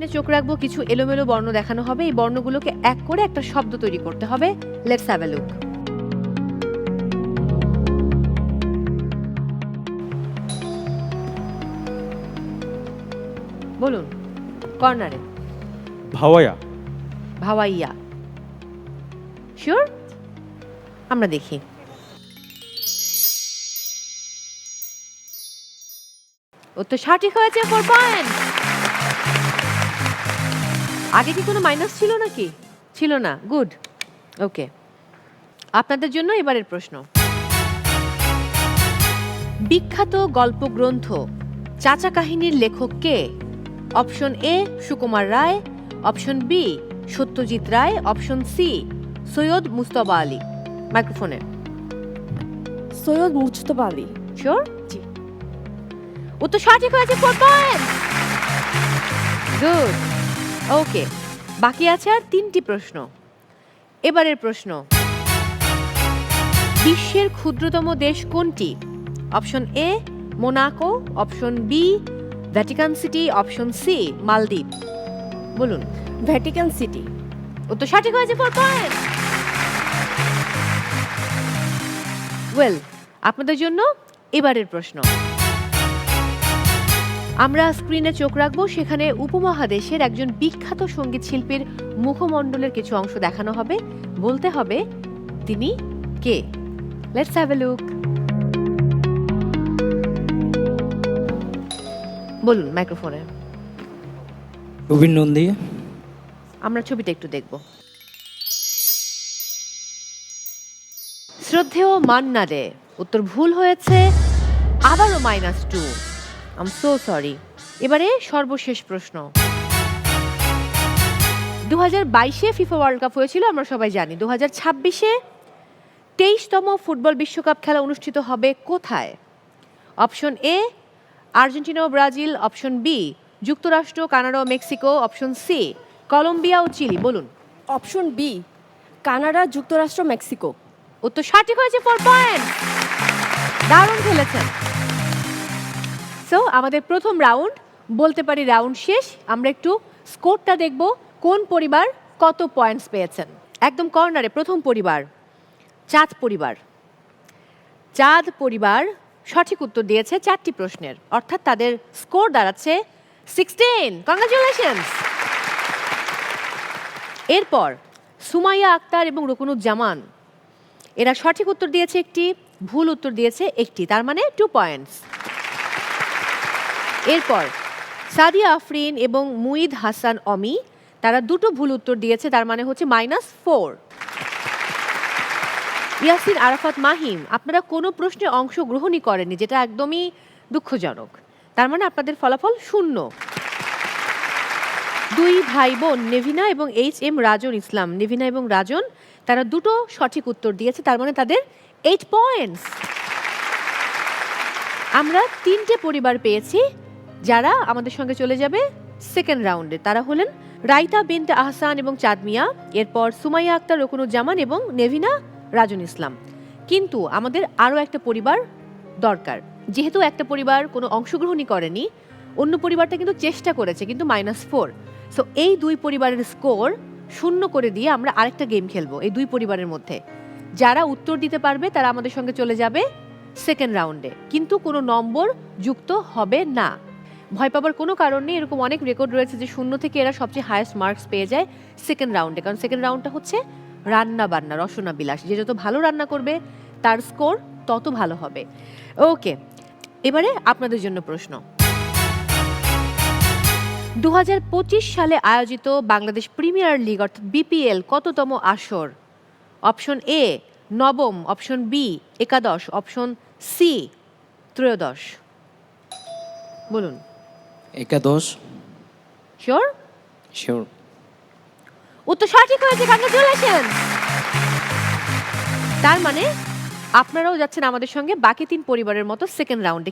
স্ক্রিনে চোখ রাখব কিছু এলোমেলো বর্ণ দেখানো হবে। এই বর্ণগুলোকে এক করে একটা শব্দ তৈরি করতে হবে। লেটস হ্যাভ এ লুক বলুন কর্নারে। ভাওয়াইয়া। ভাওয়াইয়া। শিওর আমরা দেখি। ও তো সঠিক হয়েছে ফোর পয়েন্ট আগে কি কোনো মাইনাস ছিল নাকি? ছিল না গুড ওকে আপনাদের জন্য এবারের প্রশ্ন। বিখ্যাত গল্প গ্রন্থ চাচা কাহিনীর লেখক কে? Option A Sukumar Ray. Option B Satyajit Ray. Option C Syed Mustafa Ali. মাইক্রোফোনে Syed Mujtaba Ali. Sure ji. উত্তর সঠিক হয়েছে ফোর পয়েন্ট গুড ওকে বাকি আছে আর তিনটি প্রশ্ন। এবারের প্রশ্ন। বিশ্বের ক্ষুদ্রতম দেশ কোনটি? Option A Monaco option B Vatican City option C Maldives বলুন। ভ্যাটিকান সিটি ও তো সঠিক হয়েছে ফোর পয়েন্ট ওয়েল আপনাদের জন্য এবারের প্রশ্ন। আমরা স্ক্রিনে চোখ রাখব সেখানে উপমহাদেশের একজন বিখ্যাত সংগীত শিল্পীর মুখমণ্ডলের কিছু অংশ দেখানো হবে। বলতে হবে তিনি কে? লেটস হ্যাভ এ লুক বলুন মাইক্রোফোনে। রবীন নন্দী। আমরা ছবিটা একটু দেখব। শ্রদ্ধেয় মান্না দে উত্তর ভুল হয়েছে আবারও minus two um so sorry এবারে সর্বশেষ প্রশ্ন। দু হাজার বাইশে ফিফা ওয়ার্ল্ড কাপ হয়েছিল আমরা সবাই জানি। দু হাজার ছাব্বিশে তেইশতম ফুটবল বিশ্বকাপ খেলা অনুষ্ঠিত হবে কোথায়? অপশন এ আর্জেন্টিনা ও ব্রাজিল। অপশন বি যুক্তরাষ্ট্র কানাডা ও মেক্সিকো। অপশন সি কলম্বিয়া ও চিলি। বলুন। অপশন বি কানাডা যুক্তরাষ্ট্র মেক্সিকো। উত্তর সঠিক হয়েছে ফোর পয়েন্ট দারুণ খেলেছেন। সো আমাদের প্রথম রাউন্ড বলতে পারি রাউন্ড শেষ। আমরা একটু স্কোরটা দেখব, কোন পরিবার কত পয়েন্টস পেয়েছেন। একদম কর্নারে প্রথম পরিবার, চাঁদ পরিবার। চাঁদ পরিবার সঠিক উত্তর দিয়েছে চারটি প্রশ্নের। অর্থাৎ তাদের স্কোর দাঁড়াচ্ছে সিক্সটিন কংগ্রাচুলেশনস এরপর, সুমাইয়া আক্তার এবং রকুনুজ্জামান, এরা সঠিক উত্তর দিয়েছে একটি, ভুল উত্তর দিয়েছে একটি, তার মানে টু পয়েন্টস এরপর, সাদিয়া আফরিন এবং মুইদ হাসান অমি, তারা দুটো ভুল উত্তর দিয়েছে, তার মানে হচ্ছে মাইনাস ফোর ইয়াসিন আরাফাত মাহিম, আপনারা কোনো প্রশ্নে অংশগ্রহণই করেননি, যেটা একদমই দুঃখজনক। তার মানে আপনাদের ফলাফল শূন্য। দুই ভাই বোন, নেভিনা এবং এইচ এম রাজন ইসলাম। নেভিনা এবং রাজন, তারা দুটো সঠিক উত্তর দিয়েছে, তার মানে তাদের এইট পয়েন্টস আমরা তিনটে পরিবার পেয়েছি যারা আমাদের সঙ্গে চলে যাবে সেকেন্ড রাউন্ডে তারা হলেন রাইতা বিনতে আহসান এবং চাঁদ মিয়া, এরপর সুমাইয়া আক্তার, রকুনুজ্জামান এবং নেভিনা রাজন ইসলাম। কিন্তু আমাদের আরও একটা পরিবার দরকার। যেহেতু একটা পরিবার কোনো অংশগ্রহণই করেনি, অন্য পরিবারটা কিন্তু চেষ্টা করেছে, কিন্তু মাইনাস ফোর সো এই দুই পরিবারের স্কোর শূন্য করে দিয়ে আমরা আরেকটা গেম খেলব এই দুই পরিবারের মধ্যে। যারা উত্তর দিতে পারবে, তারা আমাদের সঙ্গে চলে যাবে সেকেন্ড রাউন্ডে কিন্তু কোনো নম্বর যুক্ত হবে না। ভয় পাবার কোনো কারণ নেই। এরকম অনেক রেকর্ড রয়েছে যে শূন্য থেকে এরা সবচেয়ে হায়েস্ট মার্কস পেয়ে যায় সেকেন্ড রাউন্ডে কারণ সেকেন্ড রাউন্ডটা হচ্ছে রান্না বান্না, রসনা বিলাস। যে যত ভালো রান্না করবে, তার স্কোর তত ভালো হবে। ওকে এবারে আপনাদের জন্য প্রশ্ন। দু হাজার পঁচিশ সালে আয়োজিত বাংলাদেশ প্রিমিয়ার লিগ অর্থাৎ বিপিএল কততম আসর? অপশন এ নবম। অপশন বি একাদশ। অপশন সি ত্রয়োদশ। বলুন। একাদশ। শিওর শিওর উত্তর সঠিক হয়েছে কংগ্রেচুলেশন তার মানে আপনারাও যাচ্ছেন আমাদের সঙ্গে বাকি তিন পরিবারের মতো সেকেন্ড রাউন্ডে